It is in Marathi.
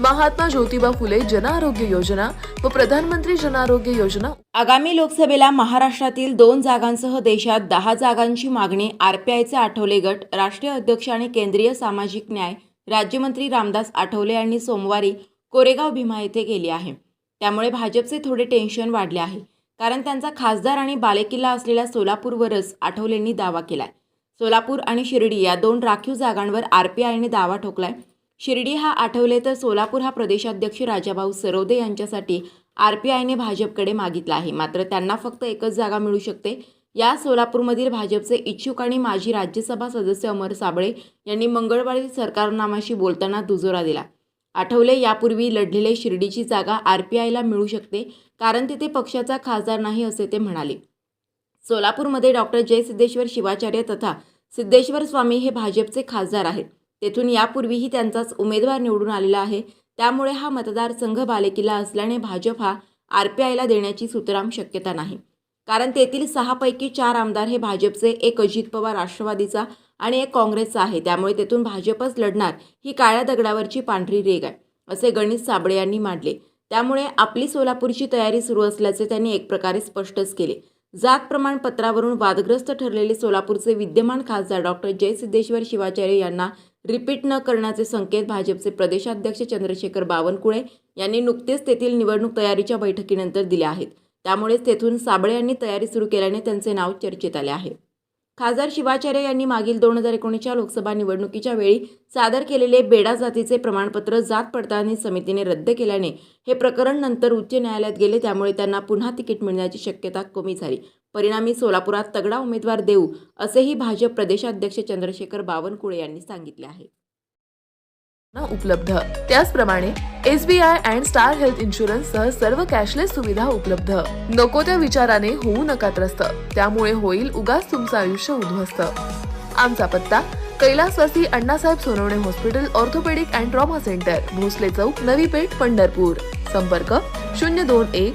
महात्मा ज्योतिबा फुले जन आरोग्य योजना व प्रधानमंत्री जन आरोग्य योजना. आगामी लोकसभेला महाराष्ट्रातील दोन जागांसह देशात दहा जागांची मागणी आरपीआयचे आठवले गट राष्ट्रीय अध्यक्ष आणि केंद्रीय सामाजिक न्याय राज्यमंत्री रामदास आठवले यांनी सोमवारी कोरेगाव भीमा येथे केली आहे. त्यामुळे भाजपचे थोडे टेन्शन वाढले आहे. कारण त्यांचा खासदार आणि बालेकिल्ला असलेल्या सोलापूरवरच आठवलेंनी दावा केलाय. सोलापूर आणि शिर्डी या दोन राखीव जागांवर आरपीआयने दावा ठोकलाय. शिर्डी हा आठवले तर सोलापूर हा प्रदेशाध्यक्ष राजाभाऊ सरोदे यांच्यासाठी आर पी आयने भाजपकडे मागितला आहे. मात्र त्यांना फक्त एकच जागा मिळू शकते. या सोलापूरमधील भाजपचे इच्छुक आणि माजी राज्यसभा सदस्य अमर साबळे यांनी मंगळवारी सरकारनामाशी बोलताना दुजोरा दिला. आठवले यापूर्वी लढलेले शिर्डीची जागा आर पी आयला मिळू शकते कारण तिथे पक्षाचा खासदार नाही असे ते म्हणाले. सोलापूरमध्ये डॉक्टर जय सिद्धेश्वर शिवाचार्य तथा सिद्धेश्वर स्वामी हे भाजपचे खासदार आहेत. तेथून यापूर्वीही त्यांचाच उमेदवार निवडून आलेला आहे. त्यामुळे हा मतदारसंघ बालेकिल्ला असल्याने भाजप हा आर पी आयला देण्याची सुतराम शक्यता नाही. कारण तेथील सहापैकी चार आमदार हे भाजपचे एक अजित पवार राष्ट्रवादीचा आणि एक काँग्रेसचा आहे. त्यामुळे तेथून भाजपच लढणार ही काळ्या दगडावरची पांढरी रेग आहे असे गणेश साबळे यांनी मांडले. त्यामुळे आपली सोलापूरची तयारी सुरू असल्याचे त्यांनी एक प्रकारे स्पष्टच केले. जात प्रमाणपत्रावरून वादग्रस्त ठरलेले सोलापूरचे विद्यमान खासदार डॉक्टर जयसिद्धेश्वर शिवाचार्य यांना रिपीट न करण्याचे संकेत भाजपचे प्रदेशाध्यक्ष चंद्रशेखर बावनकुळे यांनी नुकतेच तेथील निवडणूक तयारीच्या बैठकीनंतर दिले आहेत. त्यामुळेच तेथून साबळे यांनी तयारी सुरू केल्याने त्यांचे नाव चर्चेत आले आहे. खासदार शिवाचार्य यांनी मागील दोन हजार एकोणीसच्या लोकसभा निवडणुकीच्या वेळी सादर केलेले बेडा जातीचे प्रमाणपत्र जात पडताळणी समितीने रद्द केल्याने हे प्रकरण नंतर उच्च न्यायालयात गेले त्यामुळे त्यांना पुन्हा तिकीट मिळण्याची शक्यता कमी झाली. परिणामी सोलापुरात तगडा उमेदवार देऊ असेही भाजप प्रदेशाध्यक्ष चंद्रशेखर बावनकुळे यांनी सांगितले आहे. उपलब्ध. त्याचप्रमाणे S B I and star health insurance सह सर्व कॅशलेस सुविधा उपलब्ध. नको त्या विचाराने होऊ नका त्रस्त. त्यामुळे होईल उगाच तुमचं आयुष्य उद्ध्वस्त. आमचा पत्ता कैलासवासी Annasaheb Sonawane hospital orthopedic and trauma centre Bhosale चौक नवी पेठ पंढरपूर. संपर्क शून्य दोन एक